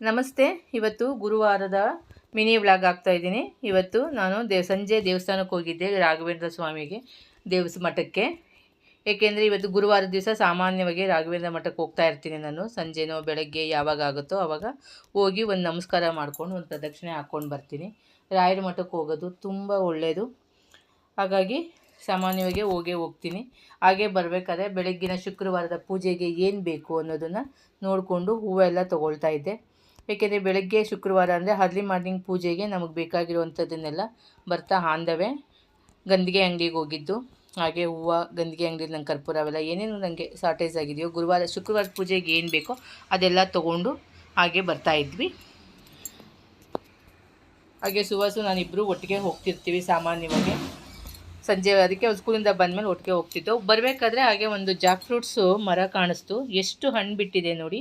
ನಮಸ್ತೆ. ಇವತ್ತು ಗುರುವಾರದ mini vlog ಆಗ್ತಾ ಇದ್ದೀನಿ. ಇವತ್ತು ನಾನು ದೇವ್, ಸಂಜೆ ದೇವಸ್ಥಾನಕ್ಕೆ ಹೋಗಿದ್ದೆ, ರಾಘವೇಂದ್ರ ಸ್ವಾಮಿಗೆ, ದೇವಸ್ ಮಠಕ್ಕೆ. ಏಕೆಂದರೆ ಇವತ್ತು ಗುರುವಾರ ದಿವಸ ಸಾಮಾನ್ಯವಾಗಿ ರಾಘವೇಂದ್ರ ಮಠಕ್ಕೆ ಹೋಗ್ತಾ ಇರ್ತೀನಿ ನಾನು. ಸಂಜೆನೋ ಬೆಳಗ್ಗೆ ಯಾವಾಗ ಆಗುತ್ತೋ ಆವಾಗ ಹೋಗಿ ಒಂದು ನಮಸ್ಕಾರ ಮಾಡ್ಕೊಂಡು ಒಂದು ಪ್ರದಕ್ಷಿಣೆ ಹಾಕ್ಕೊಂಡು ಬರ್ತೀನಿ. ರಾಯರ ಮಠಕ್ಕೆ ಹೋಗೋದು ತುಂಬ ಒಳ್ಳೆಯದು ಹಾಗಾಗಿ ಸಾಮಾನ್ಯವಾಗಿ ಹೋಗೇ ಹೋಗ್ತೀನಿ. ಹಾಗೆ ಬರಬೇಕಾದ್ರೆ ಬೆಳಗ್ಗಿನ ಶುಕ್ರವಾರದ ಪೂಜೆಗೆ ಏನು ಬೇಕು ಅನ್ನೋದನ್ನು ನೋಡಿಕೊಂಡು ಹೂವೆಲ್ಲ ತೊಗೊಳ್ತಾ ಇದ್ದೆ. ಏಕೆಂದರೆ ಬೆಳಗ್ಗೆ ಶುಕ್ರವಾರ ಅಂದರೆ ಅರ್ಲಿ ಮಾರ್ನಿಂಗ್ ಪೂಜೆಗೆ ನಮಗೆ ಬೇಕಾಗಿರುವಂಥದ್ದನ್ನೆಲ್ಲ ಬರ್ತಾ ಆಂದವೇ ಗಂದಿಗೆ ಅಂಗಡಿಗೆ ಹೋಗಿದ್ದು. ಹಾಗೆ ಹೂವು, ಗಂದಿಗೆ ಅಂಗಡಿ ನಂಗೆ ಕರ್ಪೂರ ಅವೆಲ್ಲ ಏನೇನು ನನಗೆ ಶಾರ್ಟೇಜ್ ಆಗಿದೆಯೋ, ಗುರುವಾರ, ಶುಕ್ರವಾರ ಪೂಜೆಗೆ ಏನು ಬೇಕೋ ಅದೆಲ್ಲ ತೊಗೊಂಡು ಹಾಗೆ ಬರ್ತಾ ಇದ್ವಿ. ಹಾಗೆ ಸುವಾಸು ನಾನಿಬ್ಬರು ಒಟ್ಟಿಗೆ ಹೋಗ್ತಿರ್ತೀವಿ ಸಾಮಾನ್ಯವಾಗಿ. ಸಂಜೆ ಅದಕ್ಕೆ ಸ್ಕೂಲಿಂದ ಬಂದಮೇಲೆ ಒಟ್ಟಿಗೆ ಹೋಗ್ತಿದ್ದೆವು ಬರಬೇಕಾದ್ರೆ ಹಾಗೆ ಒಂದು ಜಾಕ್ ಫ್ರೂಟ್ಸು ಮರ ಕಾಣಿಸ್ತು. ಎಷ್ಟು ಹಣ್ಣು ಬಿಟ್ಟಿದೆ ನೋಡಿ.